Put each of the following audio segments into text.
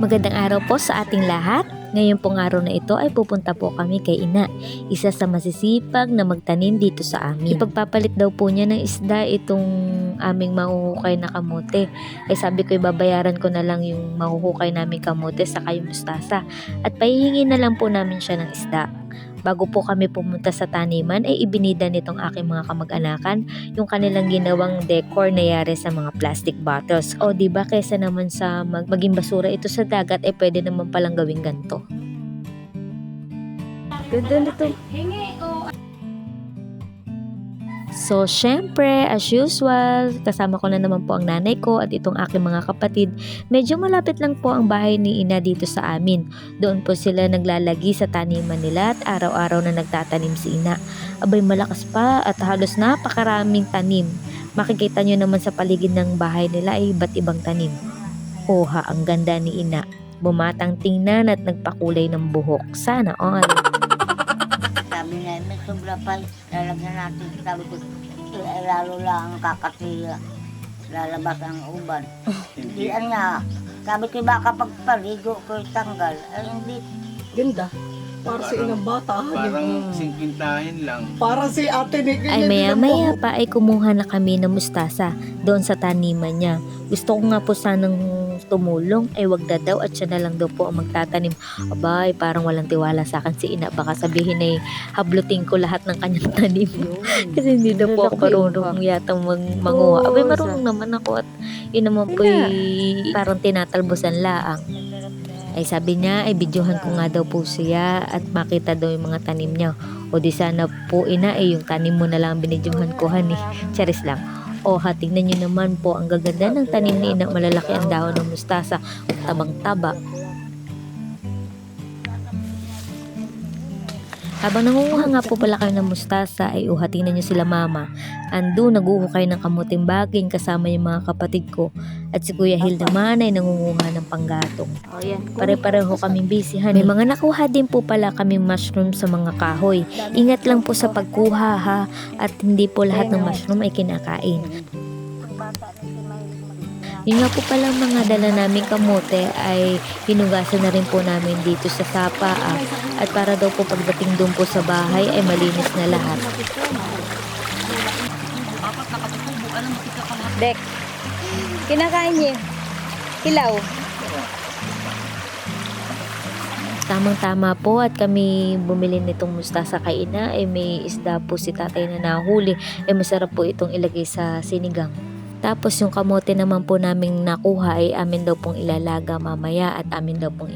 Magandang araw po sa ating lahat. Ngayon pong araw na ito ay pupunta po kami kay Ina, isa sa masisipag na magtanim dito sa amin. Ipagpapalit daw po niya ng isda itong aming mahuhukay na kamote. Ay sabi ko ibabayaran ko na lang yung mahuhukay namin kamote sa yung mustasa at pahihingi na lang po namin siya ng isda. Bago po kami pumunta sa taniman ay ibinida nitong aking mga kamag-anakan yung kanilang ginawang decor na yari sa mga plastic bottles. O di ba kesa naman sa mag maging basura ito sa dagat ay pwede naman palang gawing ganto. Ganda nito. So, syempre, as usual, kasama ko na naman po ang nanay ko at itong aking mga kapatid. Medyo malapit lang po ang bahay ni Ina dito sa amin. Doon po sila naglalagi sa taniman nila at araw-araw na nagtatanim si Ina. Abay malakas pa at halos napakaraming tanim. Makikita nyo naman sa paligid ng bahay nila ay iba't ibang tanim. Oha, ang ganda ni Ina. Bumatang tingnan at nagpakulay ng buhok. Sana all. Sabi niya, may sobra pa, lalagyan natin. Sabi ko, "Eh, lalo lang kakatila. Lalabas ang uban. Hindi nga. Sabi ko, baka pagpaligo ko tanggal. Ay, hindi. Ganda. Para sa ilang bata. Parang singkwintahin lang. Para si ate ni Ay maya-maya pa ay kumuha na kami ng mustasa doon sa taniman niya. Gusto ko nga po sanang tumulong ay wag na daw at siya na lang daw po ang magtatanim. Abay, parang walang tiwala sa akin si ina. Baka sabihin ay hablutin ko lahat ng kanyang tanim. Kasi hindi daw po ako marunong yata mag manguha. Abay, marunong naman ako at yun naman po parang tinatalbosan laang. Ay sabi niya, ay videohan ko nga daw po siya at makita daw yung mga tanim niya. O di sana po ina, eh yung tanim mo na lang ang binidyohan ko, honey. Charis lang. O ha, tingnan nyo naman po, ang gaganda ng tanim ni ina. Malalaki ang dahon ng mustasa. Tabang-taba. Habang nangunguha nga po pala kayo ng mustasa ay uhatin na nyo sila mama. Ando naguhukay ng kamuting baging kasama yung mga kapatid ko. At si Kuya Hil naman ay nangunguha ng panggatong. Pare-pareho kaming busy, honey. May mga nakuha din po pala kaming mushroom sa mga kahoy. Ingat lang po sa pagkuha ha. At hindi po lahat ng mushroom ay kinakain. Yun nga po pala mga dala namin kamote ay hinugasan na rin po namin dito sa sapa ah. At para daw po pagdating doon po sa bahay ay malinis na lahat. Dek. Kinakain niya. Kilaw. Tamang-tama po at kami bumili nitong mustasa kay ina ay may isda po si tatay na nahuli. Ay masarap po itong ilagay sa sinigang. Tapos yung kamote naman po naming nakuha ay amin daw pong ilalaga mamaya at amin daw pong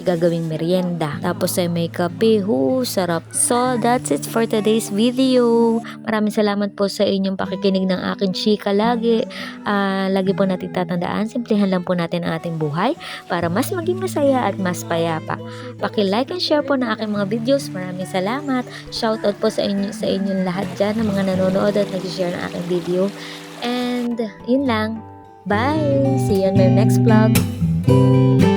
igagawing merienda. Tapos ay may kape. Hu, sarap. So, that's it for today's video. Maraming salamat po sa inyong pakikinig ng aking chika lagi. Ah, lagi po natin tatandaan, simplihan lang po natin ang ating buhay para mas maging masaya at mas payapa. Paki-like and share po ng aking mga videos. Maraming salamat. Shoutout po sa inyo sa inyong lahat dyan ng mga nanonood at nag-share ng aking video. And yun lang. Bye! See you on my next vlog.